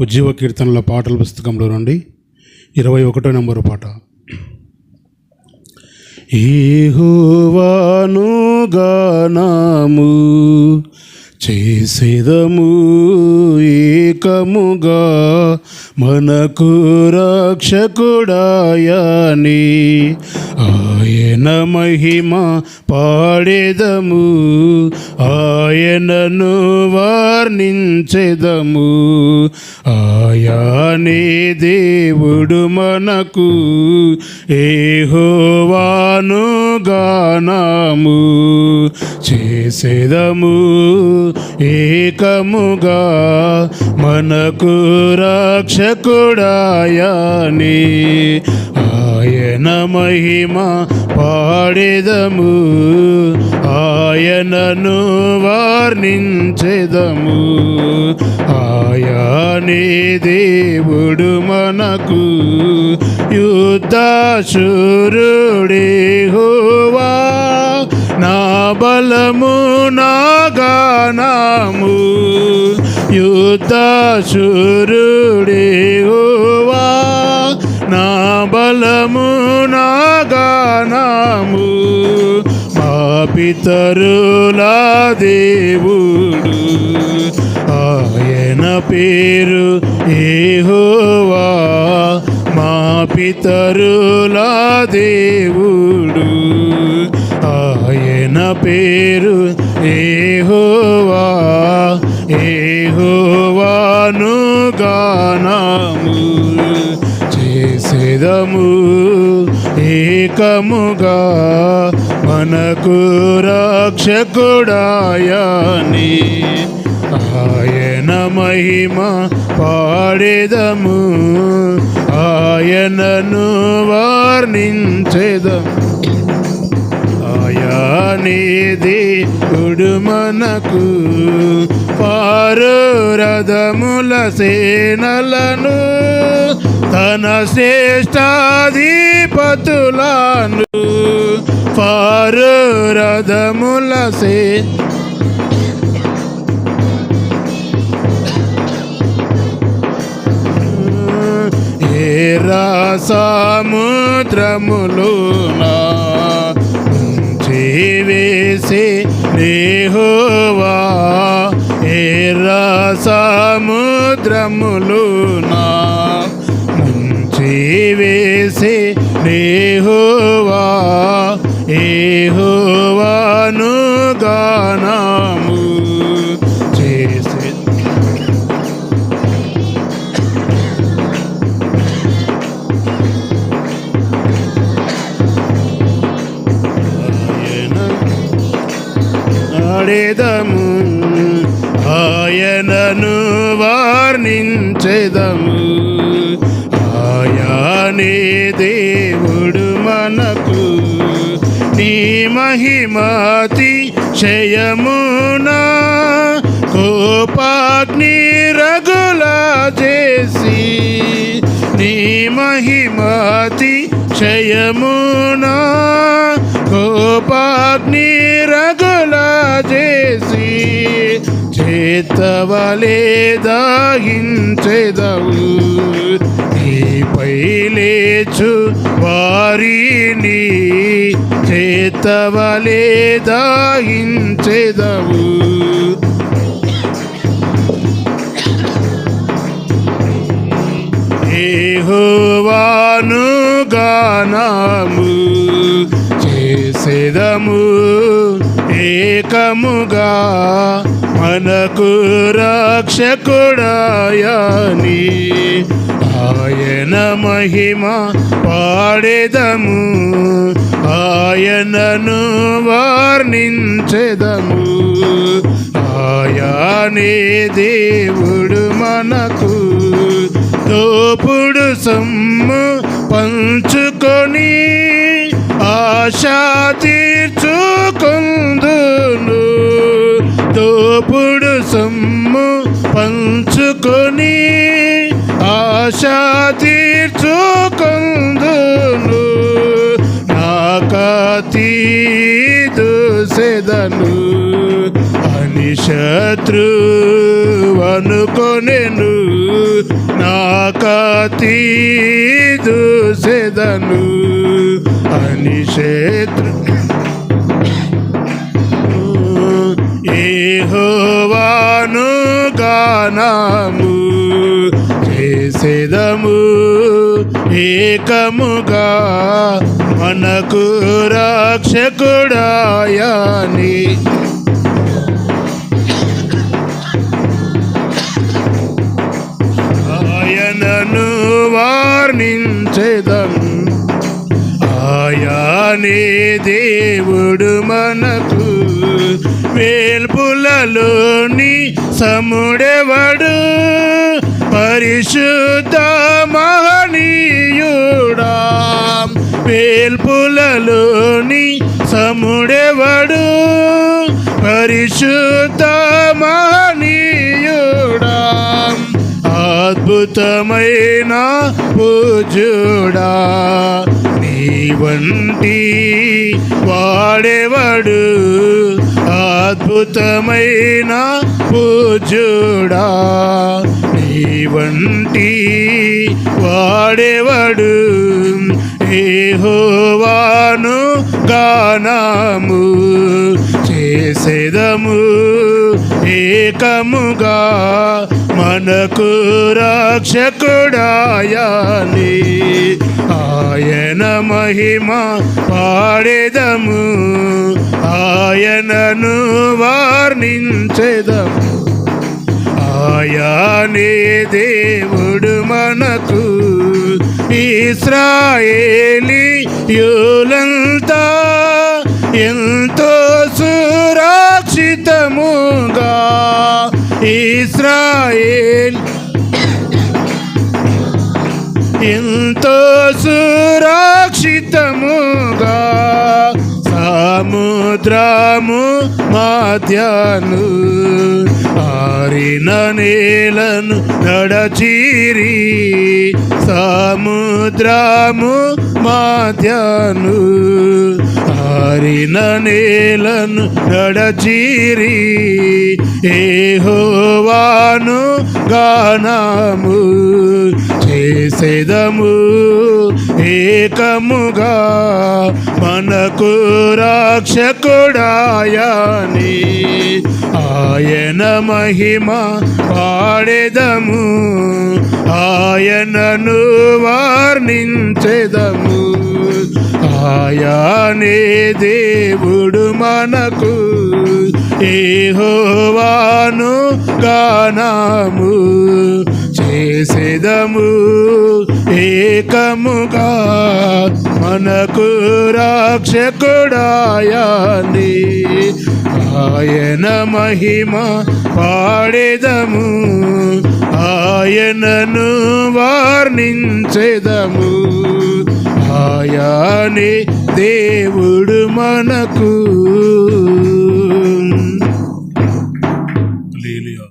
ఉజ్జీవ కీర్తనల పాటల పుస్తకంలో నుండి ఇరవై ఒకటో నెంబరు పాట. ఏహోవాను గానాము చేసేదము ఏకముగా మనకు రక్షకుడాయని ఆయన మహిమ పాడేదము ఆయనను వర్ణించెదము. ఆయానే దేవుడు మనకు ఏహోవాను గానాము చేసేదము ఏకముగా మనకు రక్షకుడాయని ఆయన మహిమ పాడేదము ఆయనను వర్ణించెదము. ఆయానే దేవుడు మనకు యుద్ధశూరుడే హోవా బలము నా గానము నా బలము నాగనము. మా పితరుల దేవుడు. ఆయన పేరు ఏహోవా మా పితరుల దేవుడు. పేరు ఏహోవా ఏహోవాను గానము చేసేదము ఏకముగా. మనకు రక్షకుడాయని ఆయన మహిమ పాడేదము ఆయనను వర్ణించేదము. ఆయానే దేవుడు మనకు పారు రథముల సేనలను తన శ్రేష్టాధిపతులను పారు రథముల సే ఏరా సముద్రములునా జీవేసి నేహోవా ఏరా సముద్రములునా జీవేసి నేహోవా ఏహోవాను గానము. ఆడేదము ఆయనను వర్ణించెదము ఆయానే దేవుడు మనకు. నీ మహిమతి శయమునా కోపాగ్ని రగులా చేసి నీ మహిమతి శయమునా రగుల చేసి చేతవలే దాగించెదవు నీపై లేచు వారిని చేతవలే దాగించెదవు ఏహోవాను గానాము చేసేదము ఏకముగా మనకు రక్షకుడాయని ఆయన మహిమ పాడేదము ఆయనను వర్ణించెదము. ఆయానే దేవుడు మనకు ఆశ తీర్చుకుందును తోపుడు సొమ్ము పంచుకొని ఆశ తీర్చుకుందును నాకతీ దూసెదను అని శత్రువు అనుకొనెను నాకతి దూసెదను అని శత్రు. ఏహోవాను గానము చేసేదము ఏకముగా మనకు రక్షకుడాయని. వార్నించెదం ఆయానే దేవుడు మనకు వేల్పులలోని సముడెవడు? పరిశుద్ధ మహనీయుడా. వేల్పులలోని సముడెవడు? పరిశుద్ధ మహనీయుడా అద్భుతమైన పూజుడా. నీ వంటి వాడేవాడు? అద్భుతమైన పూజుడా. నీ వంటి వాడేవాడు? ఏహోవాను గానము చేసేదము ఏకముగా మనకు రక్షకుడాయని ఆయన మహిమ పాడేదము. ఆయనను వర్ణించేదము. ఆయానే దేవుడు మనకు ఇస్రాయేలి యులంతా ఎంతో సురక్షితముగా ఇస్రాయేల్. ఎంతో సురక్షితముగా సముద్రము మధ్యను ఆరిన నేలను నడచిరి. సముద్రము మధ్యను ఆరిన నేలను నడచిరి ఏహోవాను గానము చేసేదము ఏకముగా. మనకు రాక్షకుడాయని ఆయన మహిమ పాడేదము. ఆయనను వర్ణించెదము. ఆయానే దేవుడు మనకు. ఏహోవాను గానము చేసేదము. ఏకముగా మనకు రక్షకుడాయని ఆయన మహిమ పాడేదము ఆయనను వర్ణించెదము. ఆయానే దేవుడు మనకు.